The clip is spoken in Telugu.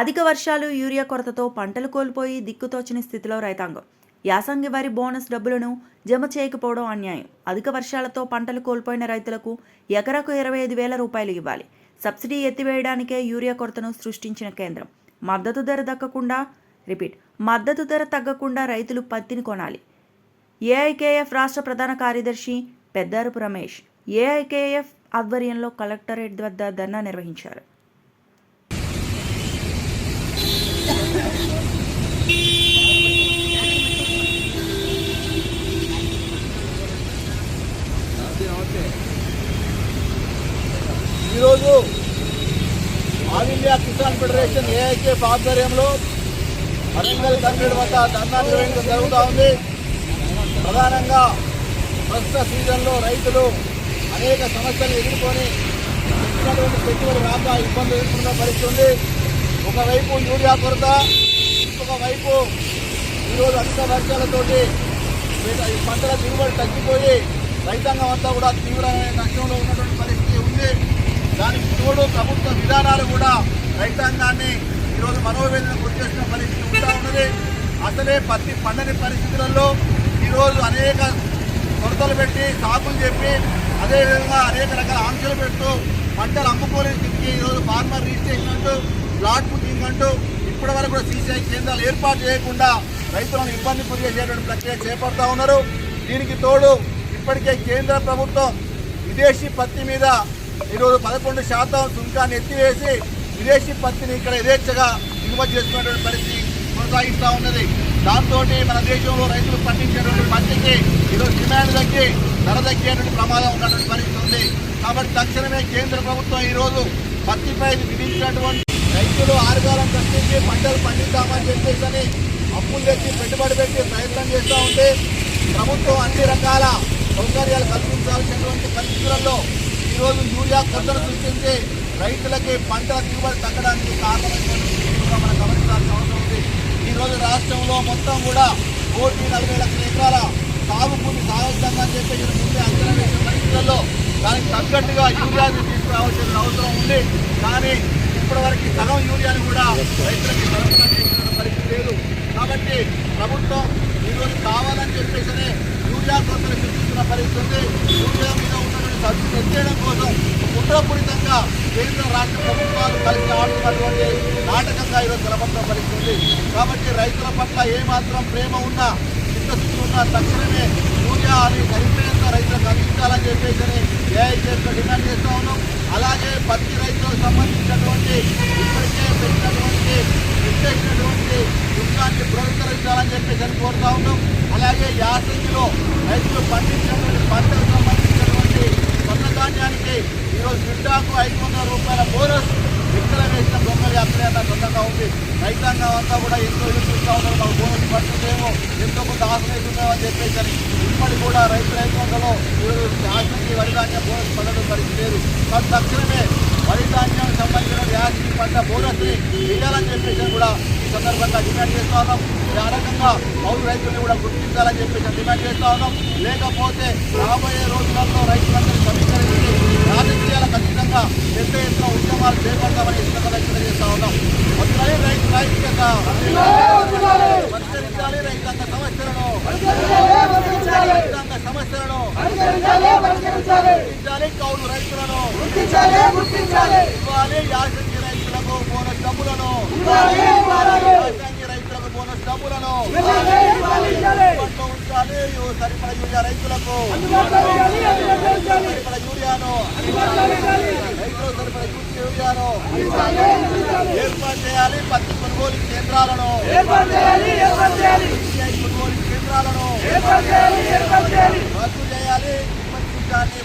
అధిక వర్షాలు యూరియా కొరతతో పంటలు కోల్పోయి దిక్కుతోచని స్థితిలో రైతాంగం. యాసంగి వారి బోనస్ డబ్బులను జమ చేయకపోవడం అన్యాయం. అధిక వర్షాలతో పంటలు కోల్పోయిన రైతులకు ఎకరాకు ఇరవై ఐదు వేల రూపాయలు ఇవ్వాలి. సబ్సిడీ ఎత్తివేయడానికే యూరియా కొరతను సృష్టించిన కేంద్రం. మద్దతు ధర దక్కకుండా రిపీట్ మద్దతు ధర తగ్గకుండా రైతులు పత్తిని కొనాలి. ఏఐకేఎఫ్ రాష్ట్ర ప్రధాన కార్యదర్శి పెద్దారపు రమేష్ ఏఐకేఎఫ్ ఆధ్వర్యంలో కలెక్టరేట్ వద్ద ధర్నా నిర్వహించారు. ఈరోజు All India Kisan Federation AIK ఆధ్వర్యంలో వరంగల్ గంగడి వద్ద ధర్నా నిర్వహించడం జరుగుతూ ఉంది. ప్రధానంగా ప్రస్తుత సీజన్లో రైతులు అనేక సమస్యలు ఎదుర్కొని ఇచ్చినటువంటి పెట్టుబడి రాక ఇబ్బందులు ఎదుర్కొన్న పరిస్థితి ఉంది. ఒకవైపు యూరియా కొరత ఇంకొకవైపు ఈరోజు అధిక వర్షాలతోటి ఈ పంటల దిగుబడి తగ్గిపోయి రైతాంగం అంతా కూడా తీవ్రమైన నష్టంలో ఉన్నటువంటి పరిస్థితి ఉంది. దానికి తోడు ప్రభుత్వ విధానాలు కూడా రైతాంగాన్ని ఈరోజు మనోవేదన గురి చేసిన పరిస్థితి ఉంటా ఉన్నది. అసలే పత్తి పండని పరిస్థితులలో ఈరోజు అనేక కొరతలు పెట్టి సాకులు చెప్పి అదేవిధంగా అనేక రకాల ఆంక్షలు పెడుతూ పంటలు అమ్ముకోలేని స్థితికి ఈరోజు ఫార్మర్ రిజిస్ట్రేషన్ అంటూ ప్లాట్ బుకింగ్ అంటూ ఇప్పటి వరకు కూడా సీసీఐ కేంద్రాలు ఏర్పాటు చేయకుండా రైతులను ఇబ్బంది గురి చేసేటువంటి ప్రక్రియ చేపడతా ఉన్నారు. దీనికి తోడు ఇప్పటికే కేంద్ర ప్రభుత్వం విదేశీ పత్తి మీద ఈరోజు పదకొండు శాతం సుంకాన్ని ఎత్తివేసి విదేశీ పత్తిని ఇక్కడ యథేచ్ఛగా దిగుమతి చేసుకునేటువంటి పరిస్థితి కొనసాగిస్తూ ఉన్నది. దాంతో మన దేశంలో రైతులు పండించేటువంటి పత్తికి ఈరోజు డిమాండ్ తగ్గి ధర తగ్గేటువంటి ప్రమాదం ఉన్నటువంటి పరిస్థితి ఉంది. కాబట్టి తక్షణమే కేంద్ర ప్రభుత్వం ఈరోజు పత్తిపై విధించినటువంటి రైతులు ఆరుగాలం కష్టించి పంటలు పండిద్దామని చెప్పేసి అప్పులు తెచ్చి పెట్టుబడి పెట్టి ప్రయత్నం చేస్తూ ఉంటే ప్రభుత్వం అన్ని రకాల సౌకర్యాలు కల్పించాల్సినటువంటి పరిస్థితులలో ఈరోజు యూరియా కొరతను సృష్టించి రైతులకి పంటల దిగుబడి తగ్గడానికి కారణమైనటువంటి మనం గమనించాల్సిన అవసరం ఉంది. ఈరోజు రాష్ట్రంలో మొత్తం కూడా కోటి నలభై లక్షల ఎకరాల సాగు భూమి సాగొద్దామని అని చెప్పి ఈరోజు ముందే అంచనా వేసిన పరిస్థితుల్లో దానికి తగ్గట్టుగా యూరియాని తీసుకురావాల్సిన అవసరం ఉంది. కానీ ఇప్పటివరకు సగం యూరియాని కూడా రైతులకి సరఫరా చేసిన పరిస్థితి లేదు. కాబట్టి ప్రభుత్వం ఈరోజు కావాలని చెప్పేసి యూరియా కొరతను సృష్టిస్తున్న పరిస్థితి ఉంది. యూరియా మీద ఉన్న సబ్సిడీ ఎత్తేయడం కోసం కుట్రపూరితంగా కేంద్ర రాష్ట్ర ప్రభుత్వాలు కలిసి ఆడుతున్నటువంటి నాటకంగా ఈరోజు నిలబడిన పరిస్థితి కాబట్టి రైతుల పట్ల ఏమాత్రం ప్రేమ ఉన్నా చిత్తశుద్ధి ఉన్నా తక్షణమే యూరియా అని సరిపోయేంత రైతులకు అందించాలని చెప్పేసి ఏఐసీఎస్లో డిమాండ్ చేస్తూ ఉన్నాం. అలాగే పత్తి రైతులకు సంబంధించినటువంటి ఇప్పటికే పెట్టినటువంటి పెట్టేసినటువంటి దుఃఖాన్ని పురస్కరించాలని చెప్పేసి అని కోరుతా ఉన్నాం. అలాగే యాసంగిలో రైతులు పండించినటువంటి పంటలు ఈరోజు క్వింటాకు ఐదు వందల రూపాయల బోనస్. ఎక్కడ వేసిన బొమ్మలు అక్కడే అన్న సొంతంగా ఉంది రైతాంగం అంతా కూడా ఎంతో ఎదురు చూస్తూ ఉన్నారు. మాకు బోనస్ పడుతుందేమో ఎంతో కొంత ఆశలేస్తుందేమో అని చెప్పేసి అని ఇప్పటికి కూడా రైతు రైతాంగంలో ఈరోజు యాసంగి వరి ధాన్యం బోనస్ పడడం పరిస్థితి లేదు. కానీ తక్షణమే వరి ధాన్యానికి సంబంధించిన యాసిడ్ పంట బోనస్ని వేయాలని చెప్పేసి కూడా ఈ సందర్భంగా డిమాండ్ చేస్తూ ఉన్నాం. ఆ రకంగా పౌరు రైతుల్ని కూడా గుర్తించాలని చెప్పేసి డిమాండ్ చేస్తూ ఉన్నాం. లేకపోతే రాబోయే రోజులలో రైతులందరూ సమీక్ష రాజకీయాల ఖచ్చితంగా పెద్ద ఎత్తున ఉద్యమాలు చేపడతామని చేస్తా ఉన్నాం. మొదలై రైతు రైతుగా పరిష్కరించాలి? రైతాంగ సమస్యలను రైతాంగ సమస్యలను గుర్తించాలి. కౌలు రైతులను ఇవ్వాలి. యాసంగి రైతులకు బోనస్ డబ్బులను డబ్బులను ఉంచాలి సరిపడ యూరియా రైతులకు సరిపడ యూరియాను రైతులకు సరిపడ యూరియాను ఏర్పాటు చేయాలి పత్తి కొనుగోలు కేంద్రాలను కొనుగోలు కేంద్రాలను రద్దు చేయాలి